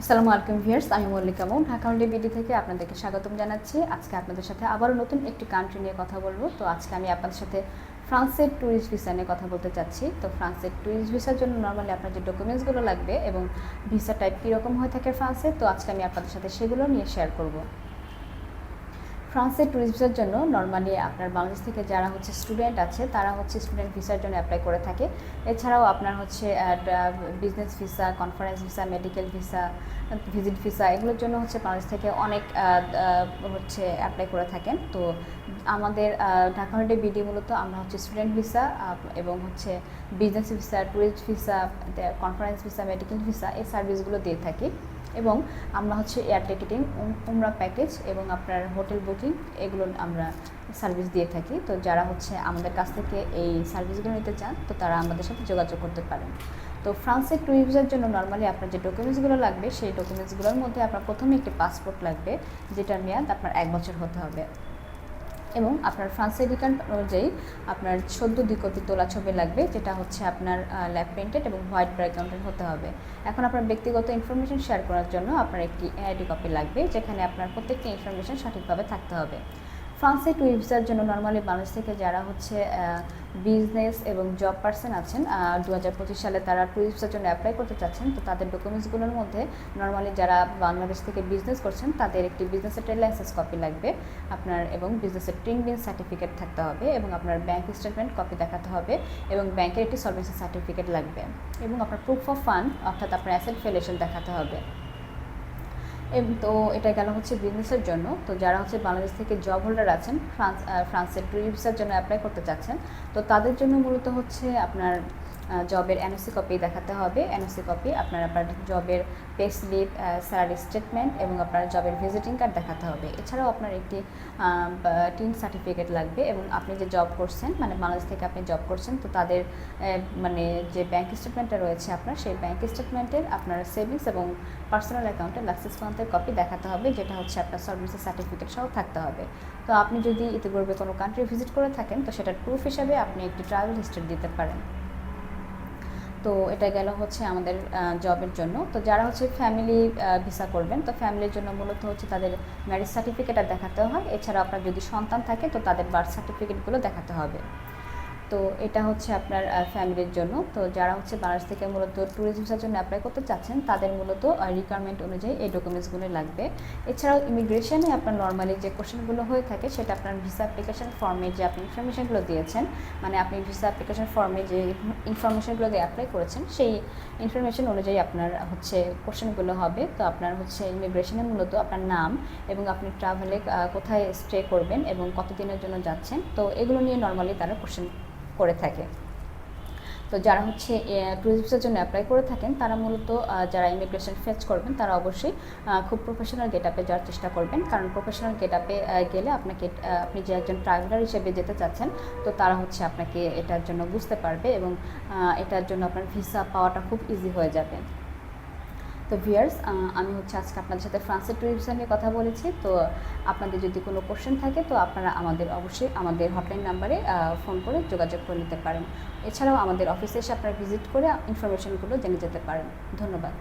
আসসালামু আলাইকুম ভিয়ার্স আমি মল্লিকা মৌ ঢাকা বিডি থেকে আপনাদেরকে স্বাগতম জানাচ্ছি। আজকে আপনাদের সাথে আবারও নতুন একটি কান্ট্রি নিয়ে কথা বলব। তো আজকে আমি আপনাদের সাথে ফ্রান্সের ট্যুরিস্ট ভিসা নিয়ে কথা বলতে চাচ্ছি। তো ফ্রান্সের ট্যুরিস্ট ভিসার জন্য নর্মালি আপনার যে ডকুমেন্টসগুলো লাগবে এবং ভিসা টাইপ কীরকম হয়ে থাকে ফ্রান্সে, তো আজকে আমি আপনাদের সাথে সেগুলো নিয়ে শেয়ার করব। ফ্রান্সের ট্যুরিস্ট ভিসার জন্য নর্মালি আপনার বাংলাদেশ থেকে যারা হচ্ছে স্টুডেন্ট আছে, তারা হচ্ছে স্টুডেন্ট ভিসার জন্য অ্যাপ্লাই করে থাকে। এছাড়াও আপনার হচ্ছে business visa conference visa medical visa visit visa এগুলোর জন্য হচ্ছে বাংলাদেশ থেকে অনেক হচ্ছে অ্যাপ্লাই করে থাকেন। তো আমাদের ঢাকা হলিডে বিডি মূলত আমরা হচ্ছে স্টুডেন্ট ভিসা এবং হচ্ছে business visa tourist visa conference visa medical visa এই সার্ভিসগুলো দিয়ে থাকি। এবং আমরা হচ্ছে এয়ার টিকিটিং উমরা প্যাকেজ এবং আপনার হোটেল বুকিং এগুলো আমরা সার্ভিস দিয়ে থাকি। তো যারা হচ্ছে আমাদের কাছ থেকে এই সার্ভিসগুলো নিতে চান, তো তারা আমাদের সাথে যোগাযোগ করতে পারেন। তো ফ্রান্সের ট্যুরিজমের জন্য নর্মালি আপনার যে ডকুমেন্টসগুলো লাগবে, সেই ডকুমেন্টসগুলোর মধ্যে আপনার প্রথমে একটি পাসপোর্ট লাগবে, যেটার মেয়াদ আপনার এক বছর হতে হবে। এবং আপনার ফ্রান্সের রিটার্ন অনুযায়ী আপনার সদ্য দুই কপি তোলা ছবি লাগবে, যেটা হচ্ছে আপনার ল্যাব প্রিন্টেড এবং হোয়াইট ব্যাকগ্রাউন্ডের হতে হবে। এখন আপনার ব্যক্তিগত ইনফরমেশন শেয়ার করার জন্য আপনার একটি এআইডি কপি লাগবে, যেখানে আপনার প্রত্যেকটি ইনফরমেশন সঠিকভাবে থাকতে হবে। ফ্রান্সে ট্যুর ভিসার জন্য নর্মালি মানুষ থেকে যারা হচ্ছে বিজনেস এবং জব পার্সন আছেন দু হাজার পঁচিশ সালে তারা ট্যুরিস্ট ভিসার জন্য অ্যাপ্লাই করতে চাচ্ছেন, তো তাদের ডকুমেন্টসগুলোর মধ্যে নর্মালি যারা বাংলাদেশ থেকে বিজনেস করছেন, তাদের একটি বিজনেসের ট্রেড লাইসেন্স কপি লাগবে। আপনার এবং বিজনেসের ট্রিন বিন সার্টিফিকেট থাকতে হবে এবং আপনার ব্যাংক স্টেটমেন্ট কপি দেখাতে হবে এবং ব্যাংকের একটি সলভেন্সি সার্টিফিকেট লাগবে এবং আপনার প্রুফ অফ ফান্ড অর্থাৎ আপনার অ্যাসেট ফেলেশন দেখাতে হবে। তো এটা গেল হচ্ছে বিজনেসের জন্য। তো যারা হচ্ছে বাংলাদেশ থেকে জব হোল্ডার আছেন, ফ্রান্স ফ্রান্সের ট্রিপসের জন্য অ্যাপ্লাই করতে চাচ্ছেন, তো তাদের জন্য মূলত হচ্ছে আপনার জবের এনওসি কপি দেখাতে হবে। এনওসি কপি আপনার আপনার জবের পে স্লিপ স্যালারি স্টেটমেন্ট এবং আপনার জবের ভিজিটিং কার্ড দেখাতে হবে। এছাড়াও আপনার একটি টিন সার্টিফিকেট লাগবে এবং আপনি যে জব করছেন মানে বাংলাদেশ থেকে আপনি জব করছেন, তো তাদের মানে যে ব্যাংক স্টেটমেন্টটা রয়েছে আপনার, সেই ব্যাংক স্টেটমেন্টের আপনার সেভিংস এবং পার্সোনাল অ্যাকাউন্টের লাক্সেস পান্তের কপি দেখাতে হবে, যেটা হচ্ছে আপনার সার্ভিসের সার্টিফিকেট সহ থাকতে হবে। তো আপনি যদি ইতিপূর্বে কোনো কান্ট্রি ভিজিট করে থাকেন, তো সেটার প্রুফ হিসাবে আপনি একটি ট্রাভেল হিস্ট্রি দিতে পারেন। তো এটা গেল হচ্ছে আমাদের জবের জন্য। তো যারা হচ্ছে ফ্যামিলি ভিসা করবেন, তো ফ্যামিলির জন্য মূলত হচ্ছে তাদের ম্যারেজ সার্টিফিকেট দেখাতে হয়। এছাড়া আপনার যদি সন্তান থাকে, তো তাদের বার্থ সার্টিফিকেটগুলো দেখাতে হবে। তো এটা হচ্ছে আপনার ফ্যামিলির জন্য। তো যারা হচ্ছে বাংলাদেশ থেকে মূলত ট্যুরিস্ট জন্য অ্যাপ্লাই করতে চাচ্ছেন, তাদের মূলত রিকোয়ারমেন্ট অনুযায়ী এই ডকুমেন্টসগুলো লাগবে। এছাড়াও ইমিগ্রেশনে আপনার নর্মালি যে কোশ্চেনগুলো হয়ে থাকে, সেটা আপনার ভিসা অ্যাপ্লিকেশন ফর্মে যে আপনি ইনফরমেশনগুলো দিয়েছেন মানে আপনি ভিসা অ্যাপ্লিকেশন ফর্মে যে ইনফরমেশনগুলো দিয়ে অ্যাপ্লাই করেছেন, সেই ইনফরমেশন অনুযায়ী আপনার হচ্ছে কোশ্চেনগুলো হবে। তো আপনার হচ্ছে ইমিগ্রেশনে মূলত আপনার নাম এবং আপনি ট্রাভেলে কোথায় স্টে করবেন এবং কতদিনের জন্য যাচ্ছেন। তো এগুলো নিয়ে নর্মালি তারা কোশ্চেন করে থাকে। তো যারা হচ্ছে ক্রুজিপসের জন্য অ্যাপ্লাই করে থাকেন, তারা মূলত যারা ইমিগ্রেশন ফেস করবেন, তারা অবশ্যই খুব প্রফেশনাল গেট আপে যাওয়ার চেষ্টা করবেন। কারণ প্রফেশনাল গেট আপে গেলে আপনাকে আপনি যে একজন ট্রাভেলার হিসেবে যেতে চাচ্ছেন, তো তারা হচ্ছে আপনাকে এটার জন্য বুঝতে পারবে এবং এটার জন্য আপনার ভিসা পাওয়াটা খুব ইজি হয়ে যাবে। তো ভিয়ার্স আমি হচ্ছে আজকে আপনাদের সাথে ফ্রান্সের ট্যুরিজম নিয়ে কথা বলেছি। তো আপনাদের যদি কোনো কোশ্চেন থাকে, তো আপনারা আমাদের অবশ্যই আমাদের হটলাইন নাম্বারে ফোন করে যোগাযোগ করে নিতে পারেন। এছাড়াও আমাদের অফিসে এসে আপনারা ভিজিট করে ইনফরমেশনগুলো জেনে যেতে পারেন। ধন্যবাদ।